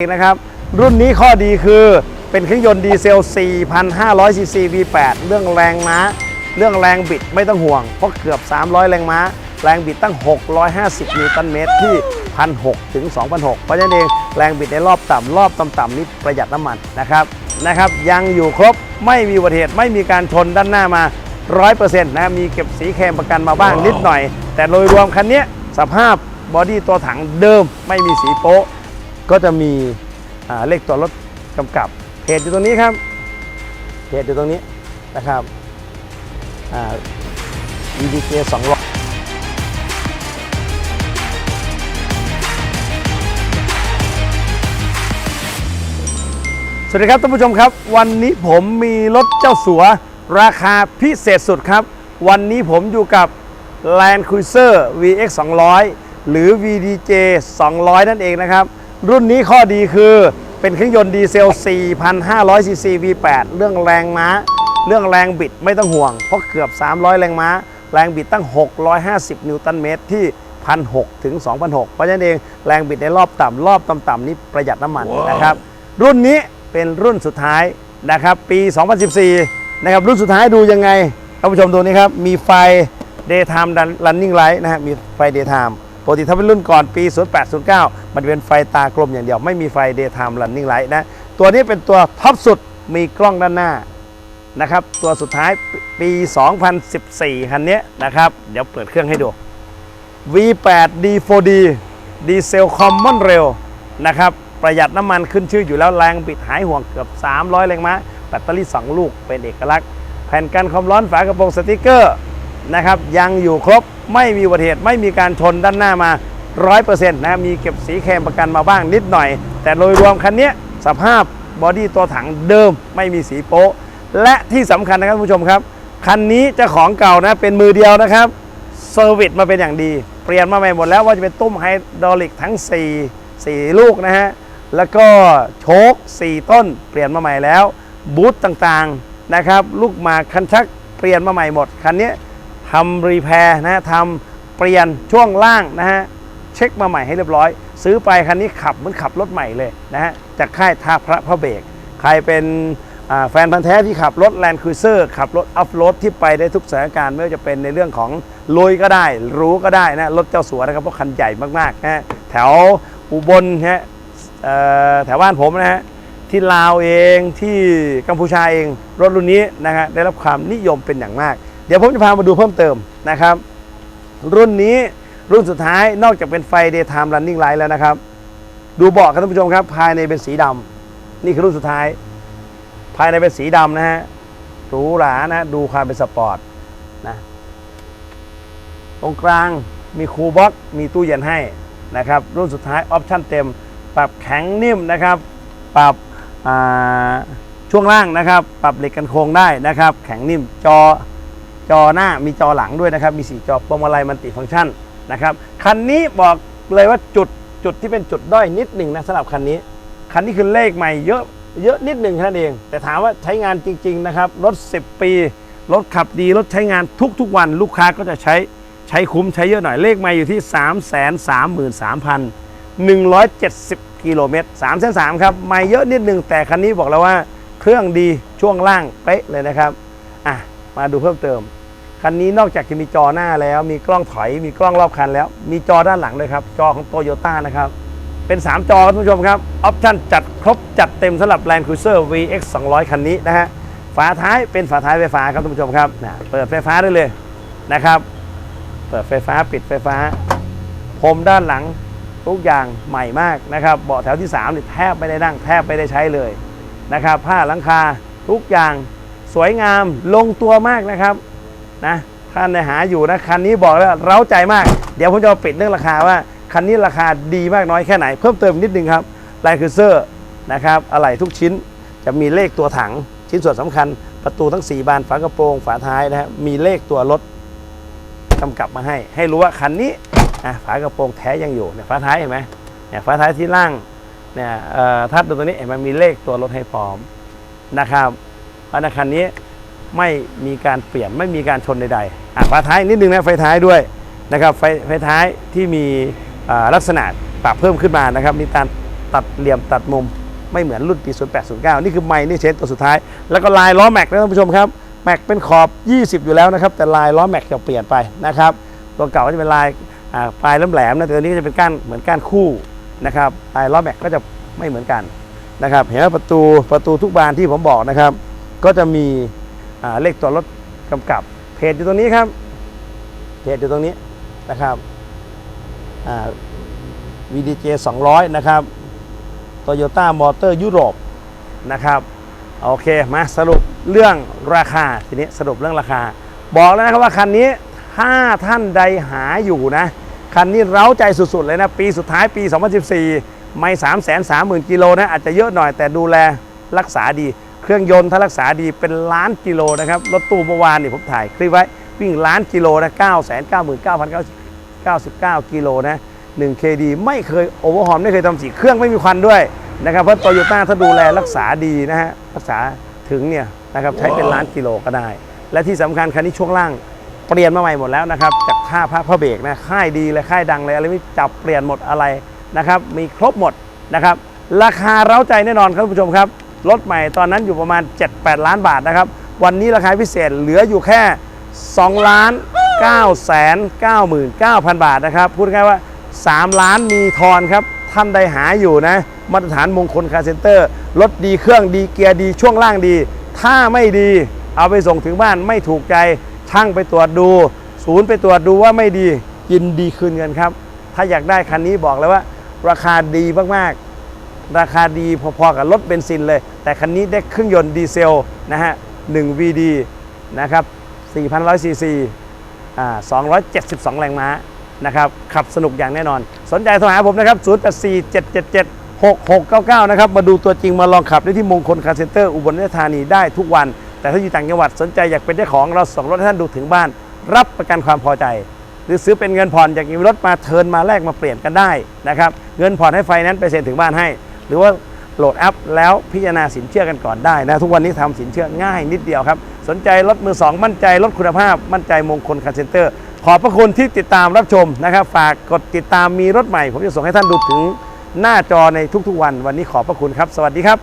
นะครับรุ่นนี้ข้อดีคือเป็นเครื่องยนต์ดีเซล 4,500 ซีซี V8 เรื่องแรงม้า เรื่องแรงบิดไม่ต้องห่วง เพราะเกือบ 300 แรงม้า แรงบิดตั้ง 650 นิวตันเมตรที่ 1,600 ถึง 2,600 เพราะฉะนั้นเองแรงบิดในรอบต่ำรอบต่ำๆนี้ประหยัดน้ำมันนะครับนะครับยังอยู่ครบไม่มีอุบัติเหตุไม่มีการชนด้านหน้ามา 100%นะมีเก็บสีเคมประกันมาบ้างนิดหน่อย แต่โดยรวมคันนี้สภาพบอดี้ตัวถังเดิมไม่มีสีโป๊ะ ก็จะมีเลขตัวรถกำกับเพจอยู่ตรงนี้ครับเพจอยู่ตรงนี้นะครับ EDK 200สวัสดีครับท่านผู้ชมครับ วันนี้ผมมีรถเจ้าสัว ราคาพิเศษสุดครับ วันนี้ผมอยู่กับ Land Cruiser VX 200 หรือ VDJ 200 นั่นเองนะครับ รุ่นนี้ข้อดีคือเป็นเครื่องยนต์ดีเซล 4,500 ซีซี V8 เรื่องแรงม้า เรื่องแรงบิดไม่ต้องห่วง เพราะเกือบ 300 แรงม้า แรงบิดตั้ง 650 นิวตันเมตรที่ 1,600 ถึง 2,600 เพราะฉะนั้นเองแรงบิดในรอบต่ำรอบต่ำๆนี้ประหยัดน้ำมันนะครับ รุ่นนี้เป็นรุ่นสุดท้ายนะครับ ปี 2014 นะครับ รุ่นสุดท้ายดูยังไงท่านผู้ชมดูนี่ครับ มีไฟ daytime running light นะฮะ มีไฟ daytime ปกติถ้าเป็นรุ่นก่อนปี 0809 มันเป็นไฟตากลมอย่างเดียว ไม่มีไฟ daytime running light นะ ตัวนี้เป็นตัวท็อปสุดมีกล้องด้านหน้านะครับ ตัวสุดท้ายปี 2014 คันนี้นะครับ เดี๋ยวเปิดเครื่องให้ดู V8 D4D ดีเซลคอมมอนเร็วนะครับ ประหยัดน้ำมันขึ้นชื่ออยู่แล้วแรงบิดหายห่วงเกือบ 300 แรงม้า แบตเตอรี่ 2 ลูกเป็นเอกลักษณ์ แผ่นกันความร้อนฝากระโปรงสติกเกอร์นะครับ ยังอยู่ครบ ไม่มีอุบัติเหตุไม่มีการชนด้านหน้ามา 100%นะมีเก็บสีเคมประกันมาบ้างนิดหน่อย แต่โดยรวมคันนี้สภาพบอดี้ตัวถังเดิมไม่มีสีโป๊ะ และที่สำคัญนะครับผู้ชมครับ คันนี้เจ้าของเก่านะเป็นมือเดียวนะครับเซอร์วิสมาเป็นอย่างดี เปลี่ยนมาใหม่หมดแล้วว่าจะเป็นตุ้มไฮดรอลิกทั้ง 4 4 ลูกนะฮะแล้วก็โชค4 ต้น เปลี่ยนมาใหม่แล้วบูธต่างๆนะครับ ลูกหมากคันชักเปลี่ยนมาใหม่หมดคันนี้ ทำรีแพร์นะฮะทำเปลี่ยนช่วงล่างนะฮะเช็คมาใหม่ให้เรียบร้อย ซื้อไปคันนี้ขับเหมือนขับรถใหม่เลยนะฮะจากค่ายท่าพระพระเบก ใครเป็นแฟนพันธ์แท้ที่ขับรถแลนด์ครูเซอร์ขับรถออฟโรดที่ไปได้ทุกสถานการณ์ไม่ว่าจะเป็นในเรื่องของลุยก็ได้ รู้ก็ได้นะรถเจ้าสัวนะครับเพราะคันใหญ่มากๆนะแถวอุบลนะฮะแถวบ้านผมนะฮะที่ลาวเองที่กัมพูชาเองรถรุ่นนี้นะฮะได้รับความนิยมเป็นอย่างมาก เดี๋ยวผมจะพามาดูเพิ่มเติมนะครับ รุ่นนี้รุ่นสุดท้ายนอกจากเป็นไฟ daytime running light แล้วนะครับ ดูเบาะครับท่านผู้ชมครับ ภายในเป็นสีดำนี่คือรุ่นสุดท้าย ภายในเป็นสีดำนะฮะหรูหรานะดูความเป็นสปอร์ตนะตรงกลางมีคูลบ็อกมีตู้เย็นให้นะครับรุ่นสุดท้ายออปชั่นเต็ม ปรับแข็งนิ่มนะครับ ปรับช่วงล่างนะครับ ปรับเหล็กกันโครงได้นะครับ แข็งนิ่มจอ จอหน้ามีจอหลังด้วยนะครับ มี 4 จอพวงมาลัยมันติฟังก์ชันนะครับคันนี้บอกเลยว่าจุดจุดที่เป็นจุดด้อยนิดหนึ่งนะสำหรับคันนี้ คันนี้คือเลขใหม่เยอะเยอะนิดหนึ่งแค่นั้นเอง แต่ถามว่าใช้งานจริง ๆ นะครับรถ 10 ปี รถขับดี รถใช้งานทุก ๆ วันลูกค้าก็จะใช้ใช้คุ้มใช้เยอะหน่อยเลขใหม่อยู่ที่ 3 3 3 170 กิโลเมตร3 3 0 0ครับไม่เยอะนิดหนึ่งแต่คันนี้บอกแล้วว่าเครื่องดีช่วงล่างเป๊ะเลยนะครับอะมาดูเพิ่มเติม คันนี้นอกจากจะมีจอหน้าแล้ว มีกล้องถอย มีกล้องรอบคันแล้ว มีจอด้านหลังเลยครับ จอของโตโยต้านะครับ เป็น 3 จอครับท่านผู้ชมครับออปชั่นจัดครบจัดเต็มสำหรับ Land Cruiser VX 200 คันนี้นะฮะฝาท้ายเป็นฝาท้ายไฟฟ้าครับท่านผู้ชมครับนะเปิดไฟฟ้าได้เลยนะครับ เปิดไฟฟ้าปิดไฟฟ้าพรมด้านหลังทุกอย่างใหม่มากนะครับเบาะแถวที่3นี่แทบไม่ได้นั่งแทบไม่ได้ใช้เลยนะครับ ผ้าหลังคาทุกอย่างสวยงามลงตัวมากนะครับ นะท่านในหาอยู่นะคันนี้บอกแล้วเร้าใจมาก เดี๋ยวผมจะปิดเรื่องราคาว่าคันนี้ราคาดีมากน้อยแค่ไหน เพิ่มเติมนิดนึงครับไลคือเซอร์นะครับอะไหล่ทุกชิ้นจะมีเลขตัวถังชิ้นส่วนสำคัญ ประตูทั้ง 4 บานฝากระโปรงฝาท้ายนะฮะมีเลขตัวรถกำกับมาให้ ให้รู้ว่าคันนี้อะฝากระโปรงแท้ยังอยู่เนี่ยฝาท้ายเห็นไหมเนี่ยฝาท้ายที่ล่างเนี่ยเอ่อทัดดูตัวนี้เห็นไหมมีเลขตัวรถให้พร้อมนะครับเพราะในคันนี้ ไม่มีการเปลี่ยนไม่มีการชนใดๆอะไฟท้ายนิดนึงนะไฟท้ายด้วยนะครับไฟไฟท้ายที่มีลักษณะปรับเพิ่มขึ้นมานะครับมีการตัดเหลี่ยมตัดมุมไม่เหมือนรุ่นปี 0809 นี่คือไมนี่เชนตัวสุดท้าย แล้วก็ลายล้อแม็กนะท่านผู้ชมครับแม็กเป็นขอบ 20 อยู่แล้วนะครับ แต่ลายล้อแม็กจะเปลี่ยนไปนะครับ ตัวเก่าก็จะเป็นลายอ่าปลายแหลมๆนะแต่ตัวนี้ก็จะเป็นก้านเหมือนก้านคู่นะครับลายล้อแม็กก็จะไม่เหมือนกันนะครับ เห็นไหมประตูประตูทุกบานที่ผมบอกนะครับ ก็จะมี เลขตัวรถกำกับ เพจอยู่ตรงนี้ครับ เพจอยู่ตรงนี้นะครับอ่า VDJ 200นะครับ Toyota Motor ยุโรปนะครับโอเคมาสรุปเรื่องราคาทีนี้สรุปเรื่องราคา บอกแล้วนะครับว่าคันนี้ถ้าท่านใดหาอยู่นะ คันนี้เร้าใจสุดๆเลยนะ ปีสุดท้ายปี 2014 ไม่ 3 3 0 0 0 0กิโลนะอาจจะเยอะหน่อยแต่ดูแลรักษาดี เครื่องยนต์ถ้ารักษาดีเป็นล้านกิโลนะครับรถตู้เมื่อวานนี่ผมถ่ายคลิปไว้วิ่งล้านกิโลนะ9 9 9 9 99กิโลนะ1 KD ไม่เคยโอเวอร์ฮอร์ไม่เคยทำสีเครื่องไม่มีควันด้วยนะครับเพราะโตโยต้าถ้าดูแลรักษาดีนะฮะรักษาถึงเนี่ยนะครับใช้เป็นล้านกิโลก็ได้ และที่สำคัญคันนี้ช่วงล่างเปลี่ยนมาใหม่หมดแล้วนะครับจากท่าผ้าพระเบรกนะค่ายดีเลยค่ายดังเลยอะไรไม่จับเปลี่ยนหมดอะไรนะครับมีครบหมดนะครับราคาเร้าใจแน่นอนครับท่านผู้ชมครับ รถใหม่ตอนนั้นอยู่ประมาณ 7-8 ล้านบาทนะครับ วันนี้ราคาพิเศษเหลืออยู่แค่2ล้าน9แสน99,000 บาทนะครับ พูดง่ายว่า 3 ล้านมีทอนครับ ท่านใดหาอยู่นะ มาตรฐานมงคลคาร์เซ็นเตอร์ รถดีเครื่องดีเกียร์ดีช่วงล่างดี ถ้าไม่ดีเอาไปส่งถึงบ้านไม่ถูกใจ ช่างไปตรวจดู ศูนย์ไปตรวจดูว่าไม่ดียินดีคืนเงินครับ ถ้าอยากได้คันนี้บอกเลยว่า ราคาดีมาก ๆ ราคาดีพอๆกับรถเบนซินเลย แต่คันนี้ได้เครื่องยนต์ดีเซลนะฮะ 1 VD นะครับ4,100ซีซีอ่า272 แรงม้านะครับขับสนุกอย่างแน่นอน สนใจโทรหาผมนะครับ 0847776699 นะครับ มาดูตัวจริงมาลองขับได้ที่มงคลคาร์เซ็นเตอร์อุบลราชธานีได้ทุกวัน แต่ถ้าอยู่ต่างจังหวัดสนใจอยากเป็นเจ้าของเราส่งรถให้ท่านดูถึงบ้าน รับประกันความพอใจ หรือซื้อเป็นเงินผ่อนอยากมีรถมาเทินมาแลกมาเปลี่ยนกันได้นะครับเงินผ่อนให้ไฟนั้นซ์ไปเซ็นถึงบ้านให้ หรือว่าโหลดแอปแล้วพิจารณาสินเชื่อกันก่อนได้นะ ทุกวันนี้ทำสินเชื่อง่ายนิดเดียวครับ สนใจรถมือสองมั่นใจรถคุณภาพ มั่นใจมงคลคาร์เซ็นเตอร์ ขอบพระคุณที่ติดตามรับชมนะครับ ฝากกดติดตามมีรถใหม่ ผมจะส่งให้ท่านดูถึงหน้าจอในทุกๆวัน วันนี้ขอบพระคุณครับ สวัสดีครับ